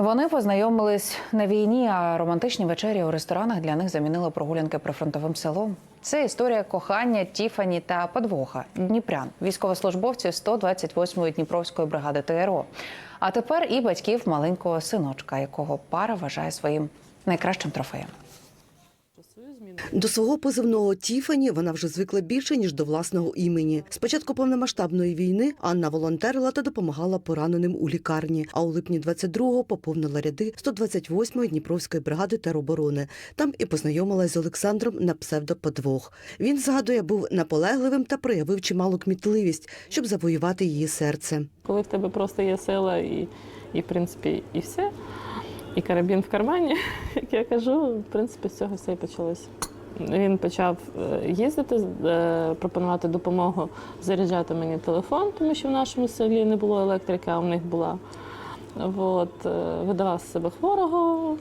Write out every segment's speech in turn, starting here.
Вони познайомились на війні, а романтичні вечері у ресторанах для них замінили прогулянки прифронтовим селом. Це історія кохання Тіфані та подвоха Дніпрян, військовослужбовців 128-ї Дніпровської бригади ТРО. А тепер і батьків маленького синочка, якого пара вважає своїм найкращим трофеєм. До свого позивного Тіфані вона вже звикла більше ніж до власного імені. Спочатку повномасштабної війни Анна волонтерила та допомагала пораненим у лікарні. А у липні 22-го поповнила ряди 128-ї Дніпровської бригади тероборони. Там і познайомилась з Олександром на псевдоподвох. Він згадує, був наполегливим та проявив чималу кмітливість, щоб завоювати її серце. Коли в тебе просто є сила і, і в принципі, і все, і карабін в кармані, як я кажу, в принципі, з цього все і почалося. Він почав е, їздити, е, пропонувати допомогу, заряджати мені телефон, тому що в нашому селі не було електрики, а в них була. От, е, видавав себе хворого,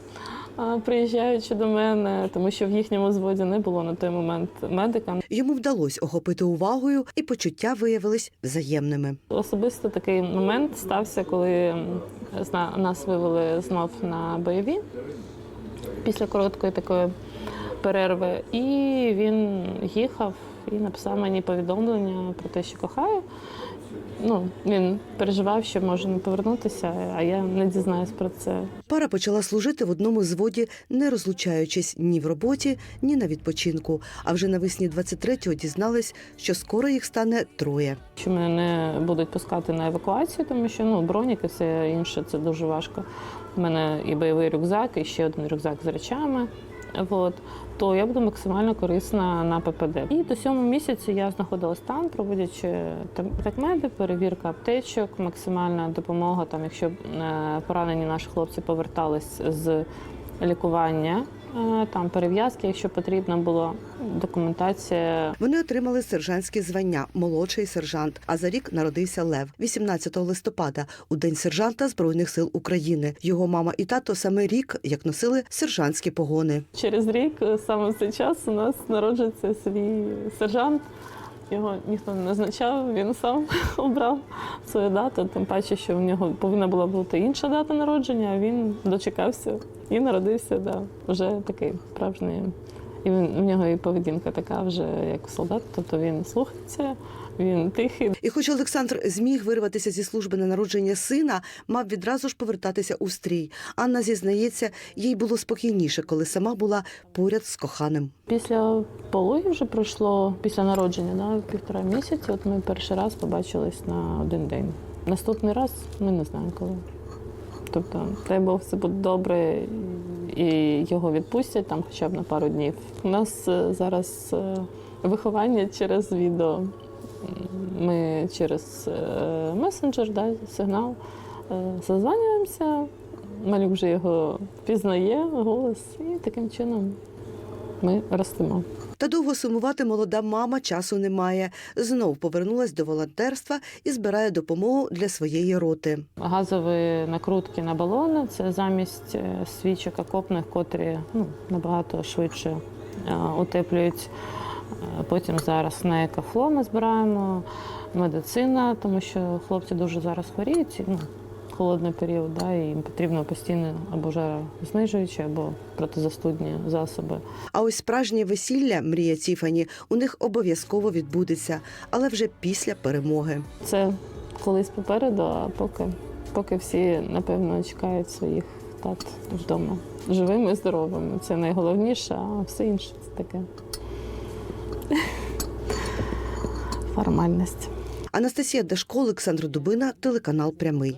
приїжджаючи до мене, тому що в їхньому зводі не було на той момент медика. Йому вдалося охопити увагою, і почуття виявились взаємними. Особисто такий момент стався, коли нас вивели знов на бойові після короткої такої перерви. І він їхав і написав мені повідомлення про те, що кохаю. Ну, він переживав, що може не повернутися, а я не дізнаюсь про це. Пара почала служити в одному зводі, не розлучаючись ні в роботі, ні на відпочинку. А вже навесні 23-го дізнались, що скоро їх стане троє. Що мене не будуть пускати на евакуацію, тому що ну, бронік і все інше це дуже важко. У мене і бойовий рюкзак, і ще один рюкзак з речами. От, то я буду максимально корисна на ППД. І до сьомого місяці я знаходилась там, проводячи такмеди, перевірка аптечок, максимальна допомога. Там, якщо е, поранені наші хлопці повертались з лікування, там перев'язки, якщо потрібно було, документація Вони отримали сержантські звання, молодший сержант. А за рік народився Лев 18 листопада, у день сержанта збройних сил України. Його мама і тато саме рік як носили сержантські погони. Через рік, е, саме в цей час, у нас народжується свій сержант. Його ніхто не назначав, він сам обрав свою дату. Тим паче, що в нього повинна була бути інша дата народження, а він дочекався і народився. Да, вже такий справжній. І він в нього і поведінка така вже як солдат, тобто він слухається, він тихий, І хоч Олександр зміг вирватися зі служби на народження сина, мав відразу ж повертатися у стрій. Анна зізнається, їй було спокійніше, коли сама була поряд з коханим. Після пологів вже пройшло після народження на півтора місяці. От ми перший раз побачились на один день. Наступний раз ми не знаємо коли. Тобто, дай Бог, все буде добре, і його відпустять там хоча б на пару днів. У нас е, зараз е, виховання через відео. Ми через е, месенджер, да, сигнал зазванюємося. Малюк вже його пізнає, голос, і таким чином ми ростемо. Та довго сумувати молода мама часу немає. Знов повернулась до волонтерства і збирає допомогу для своєї роти. Газові накрутки на балони це замість е, свічок окопних, котрі ну, набагато швидше е, утеплюють. Е, Потім зараз на екофло ми збираємо медицина, тому що хлопці дуже зараз хворіють. Ну, холодний період, да, і їм потрібно постійно або жарознижуючі, або протизастудні засоби. А ось справжнє весілля, мрія Тіфані, у них обов'язково відбудеться, але вже після перемоги. Це колись попереду, а поки, поки всі, напевно, чекають своїх тат вдома. Живими і здоровими. Це найголовніше, а все інше це таке. Формальність. Анастасія Дашко, Олександр Дубина, телеканал Прямий.